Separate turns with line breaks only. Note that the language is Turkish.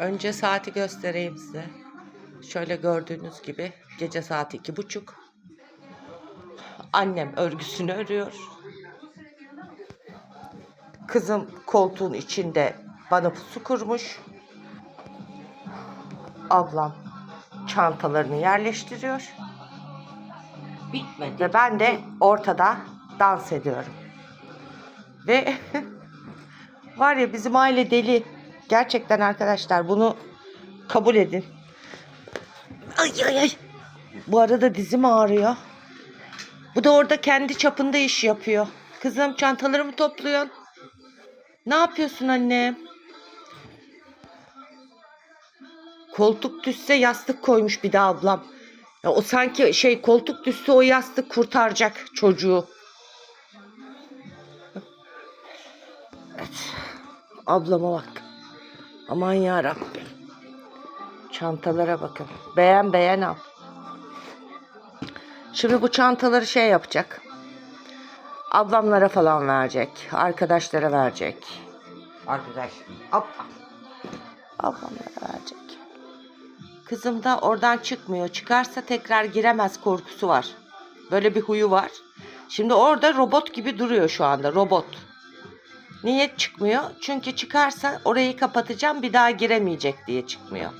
Önce saati göstereyim size. Şöyle gördüğünüz gibi gece saat iki buçuk. Annem örgüsünü örüyor. Kızım koltuğun içinde bana pusu kurmuş. Ablam çantalarını yerleştiriyor.
Bitmedi.
Ve ben de ortada dans ediyorum. Ve var ya bizim aile deli. Gerçekten arkadaşlar bunu kabul edin. Ay ay ay. Bu arada dizim ağrıyor. Bu da orada kendi çapında iş yapıyor. Kızım çantalarımı topluyorsun. Ne yapıyorsun annem? Koltuk düşse yastık koymuş bir de ablam. Ya o sanki şey koltuk düşse o yastık kurtaracak çocuğu. Evet. Ablama bak. Aman ya Rabbim. Çantalara bakın. Beğen beğen al. Şimdi bu çantaları şey yapacak. Ablamlara falan verecek. Arkadaşlara verecek.
Arkadaş. Hop.
Ablamlara verecek. Kızım da oradan çıkmıyor. Çıkarsa tekrar giremez korkusu var. Böyle bir huyu var. Şimdi orada robot gibi duruyor şu anda. Robot. Niye çıkmıyor? Çünkü çıkarsa orayı kapatacağım bir daha giremeyecek diye çıkmıyor.